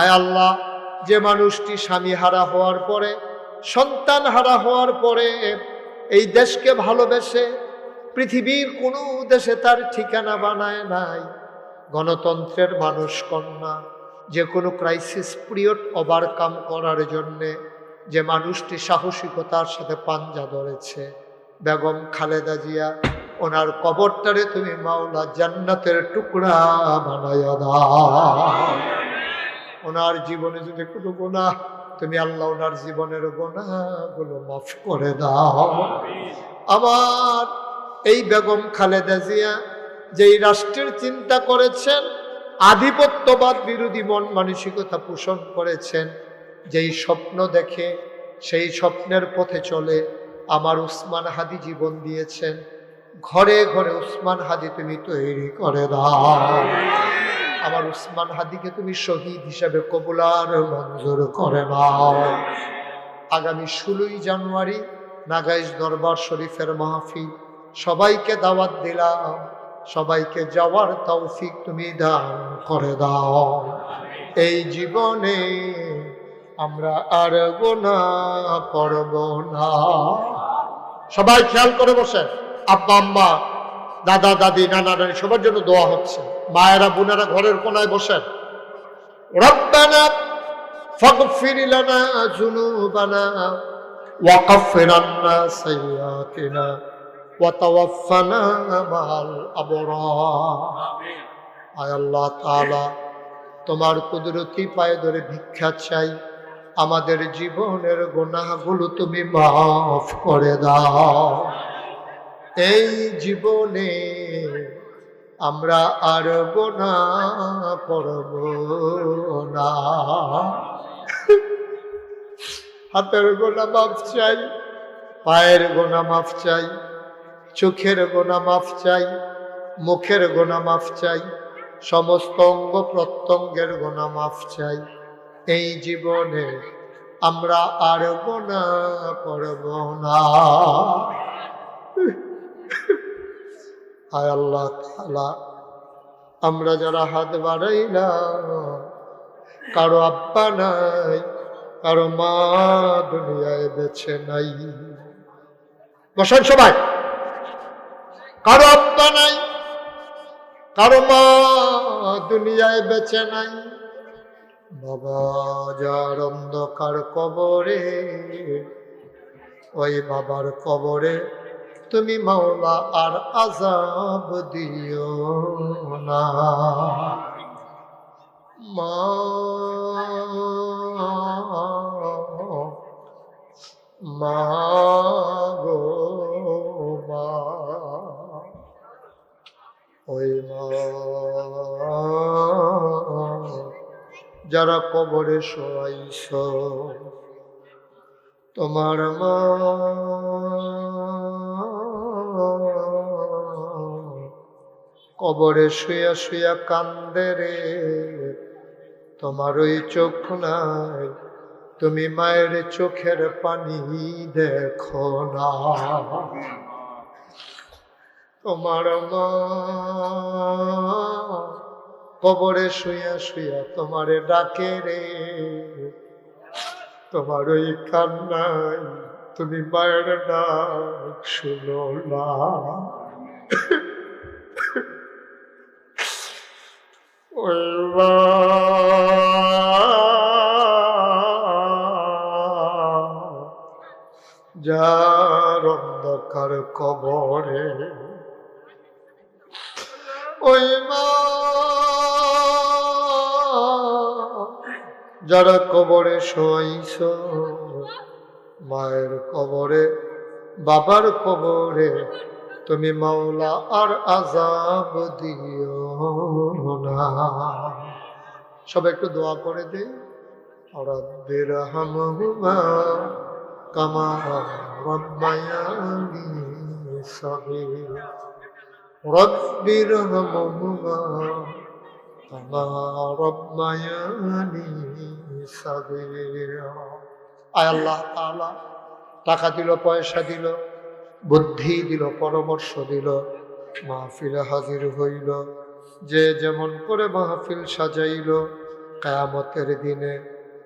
আয় আল্লাহ, যে মানুষটি স্বামী হারা হওয়ার পরে, সন্তান হারা হওয়ার পরে এই দেশকে ভালোবেসে পৃথিবীর কোনো দেশে তার ঠিকানা বানায় নাই। গণতন্ত্রের মানুষ কন্যা, যে কোনো ক্রাইসিস পিরিয়ড ওভারকাম করার জন্যে যে মানুষটি সাহসিকতার সাথে পাঞ্জা ধরেছে। বেগম খালেদা জিয়া, ওনার কবরটারে তুমি মাওলা জান্নাতের টুকরা বানাইয়া দাও। ওনার জীবনে যদি কোনো গুণা তুমি আল্লাহ ওনার জীবনের গুণাগুলো মাফ করে দাও। আমার এই বেগম খালেদা জিয়া যেই রাষ্ট্রের চিন্তা করেছেন, আধিপত্যবাদ বিরোধী মন মানসিকতা পোষণ করেছেন, যেই স্বপ্ন দেখে সেই স্বপ্নের পথে চলে আমার উসমান হাদি জীবন দিয়েছেন, ঘরে ঘরে উসমান হাদি তুমি তৈরি করে দাও। আমার উসমান হাদিকে তুমি শহীদ হিসাবে কবুলার মঞ্জুর করে নাও। আগামী ষোলোই জানুয়ারি নাগাইশ দরবার শরীফের মাহফিল, সবাইকে দাওয়াত দিলাম, সবাইকে যাওয়ার তৌফিক তুমি দান করে দাও। এই জীবনে আমরা আর গোনা করব না। সবাই খেয়াল করে বসে, আব্বা, আম্মা দাদা, দাদি, নানা, নানি, সবার জন্য দোয়া হচ্ছে। মায়েরা, বোনেরা ঘরের কোনায় বসেন। রব্বানা লানা যুনুবানা ওয়াকাফির আন্না সাইয়্যাতিনা ওয়া তাওয়াফানা মাআল আবরার। আয় আল্লাহ তাআলা, তোমার কুদরতি পায়ে ধরে ভিক্ষা চাই। আমাদের জীবনের গুনাহগুলো তুমি মাফ করে দাও। এই জীবনে আমরা আর গোনা করব না। হাতের গোনা মাফ চাই, পায়ের গোনা মাফ চাই, চোখের গোনা মাফ চাই, মুখের গোনা মাফ চাই, সমস্ত অঙ্গ প্রত্যঙ্গের গোনা মাফ চাই। এই জীবনে আমরা আর গোনা করব না। আয় আল্লাহ আমরা যারা হাত বাড়াইলাম কারও আব্বা নাই, কারও মা দুনিয়ায় বেছে নাই। বসেন সবাই। কারও আব্বা নাই, কারও মা দুনিয়ায় বেছে নাই। বাবা, যার অন্ধকার কবরে, ওই বাবার কবরে তুমি মাওলা, আর আজাব দিও না। মা গো ওই মা। যারা কবরে শোয়াইছ, তোমার মা কবরে শুয়া শুয়া কান্দে রে। তোমার ওই চোখ নাই, তুমি মায়ের চোখের পানি দেখো না। তোমার মা কবরে শুয়া শুয়া তোমারে ডাকে রে। তোমার ওই কান্নাই তুমি মায়ের ডাক শুনো না। যার অন্ধকার কবরে, ওই মা যারা কবরে শোয়াইছ মায়ের কবরে, বাবার কবরে, তুমি মাওলা আর আজাব দিও না। সব একটু দোয়া করে দে। রব্বির হামহুমা আল্লাহ টাকা দিল, পয়সা দিল, বুদ্ধি দিল, পরামর্শ দিল, মাহফিলে হাজির হইল। যে যেমন করে মাহফিল সাজাইল, কায়ামতের দিনে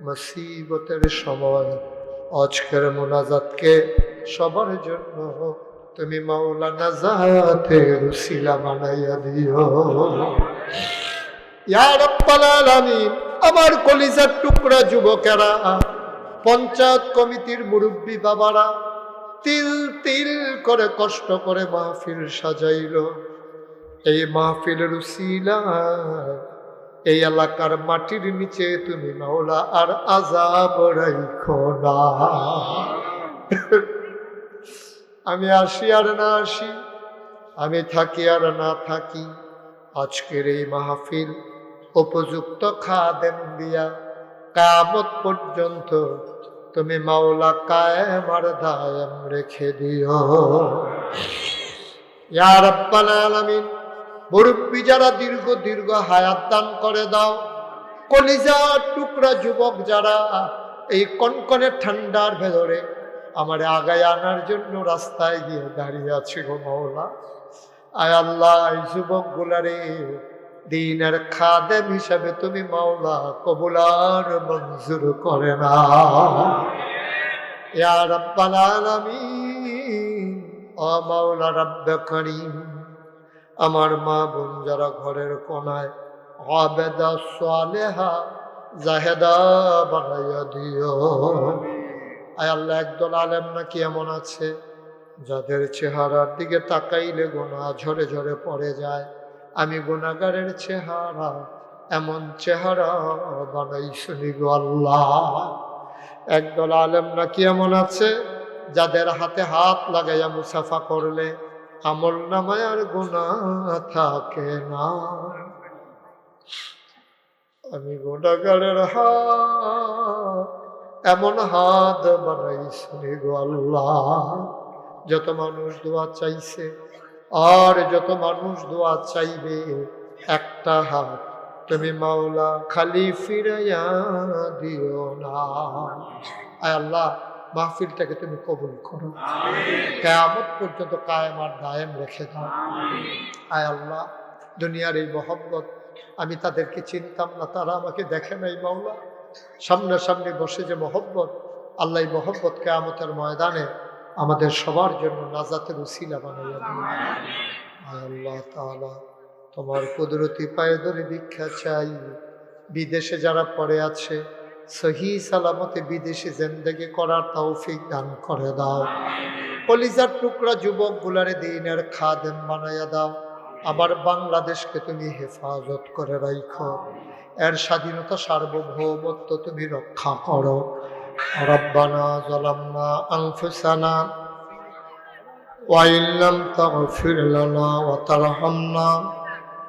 মুসিবতের সময় আজকের মোনাজাতকে সবার জন্য তুমি মাওলানা জাতের উসিলা বানাইয়া দিও। ইয়া রাব্বাল আলামিন, আমার কলিজার টুকরা যুবকেরা, পঞ্চায়েত কমিটির মুরব্বী বাবারা, তিল তিল করে কষ্ট করে মাহফিল সাজাইল। এই মাহফিলের উসিলা এই এলাকার মাটির নিচে তুমি মাওলা, আর আজাব রাইখো না। আমি আসি আর না আসি, আমি থাকি আর না থাকি। আজকের এই মাহফিল উপযুক্ত খাদেম দিয়া, কামত পর্যন্ত তুমি মাওলা কায়েম আর দায়াম রেখে দিও। ইয়া রাব্বাল আলামিন মুরব্বী যারা দীর্ঘ দীর্ঘ হায়াত দান করে দাও কলিজা টুকরা যুবক যারা এই কনকনে ঠান্ডার ভেতরে আমার আগায় আনার জন্য রাস্তায় গিয়ে দাঁড়িয়ে আছে গো মাওলা আয় আল্লাহ, এই যুবক গুলারে দিনের খাদেম হিসাবে তুমি মাওলা কবুলার মঞ্জুর করে না। রাব্বাল আলামিন, ও মাওলা রাব্বে করিম। আমার মা বোন যারা ঘরের কোনায় আবেদা সালেহা জাহেদা বানাইয়া দিও। আয় আল্লাহ, একদল আলেম নাকি এমন আছে যাদের চেহারার দিকে তাকাইলে গোনা ঝরে ঝরে পড়ে যায়। আমি গোনাগারের চেহারা, এমন চেহারা বানাই শুনি গো আল্লাহ। একদল আলেম নাকি এমন আছে যাদের হাতে হাত লাগাইয়া মুসাফা করলে আমল নামায় আর গুণা থাকে না। আমি গুণাগারের হাত, এমন হাত বানাই শুনি গো আল্লাহ, যত মানুষ দোয়া চাইছে আর যত মানুষ দোয়া চাইবে, একটা হাত তুমি মাওলা খালি ফিরাইয়া দিও না। আল্লাহ মাহফিলটাকে তুমি কবুল করো। কেয়ামত পর্যন্ত কায়েম আর দায়েম রেখে দাও। আয় আল্লাহ দুনিয়ার এই মহব্বত আমি তাদেরকে চিনতাম না তারা আমাকে দেখে নাই মাওলা। সামনাসামনি বসে যে মহব্বত আল্লাহ এই মহব্বত কেয়ামতের ময়দানে আমাদের সবার জন্য নাজাতের উসিলা বানাইয়া আল্লাহ তাআলা তোমার কুদরতি পায়ে ধরে দীক্ষা চাই। বিদেশে যারা পড়ে আছে সহি সালামতে বিদেশে জেন্দেগে করার তৌফিক দান করে দাও। কলিজার টুকরা যুবক গুলারে দিনের খাদেম বানাইয়া দাও। আবার বাংলাদেশকে তুমি হেফাজত করে রাখো এর স্বাধীনতা সার্বভৌমত্ব তুমি রক্ষা করো। রব্বানা জলাম্মা আনফুসানা ওয়াইল্লাম তাগফির লানা ওয়া তারহামনা।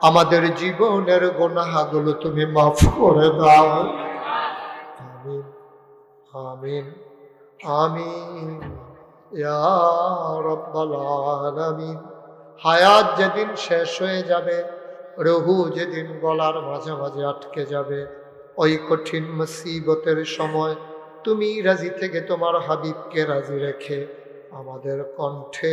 আমাদের জীবনের গোনাহাগুলো তুমি মাফ করে দাও। আমিন আমিন আমিন। রব্বাল হায়াত যেদিন শেষ হয়ে যাবে, রহু যেদিন গলার মাঝে মাঝে আটকে যাবে, ওই কঠিন মুসিবতের সময় তুমি রাজি থেকে তোমার হাবিবকে রাজি রেখে আমাদের কণ্ঠে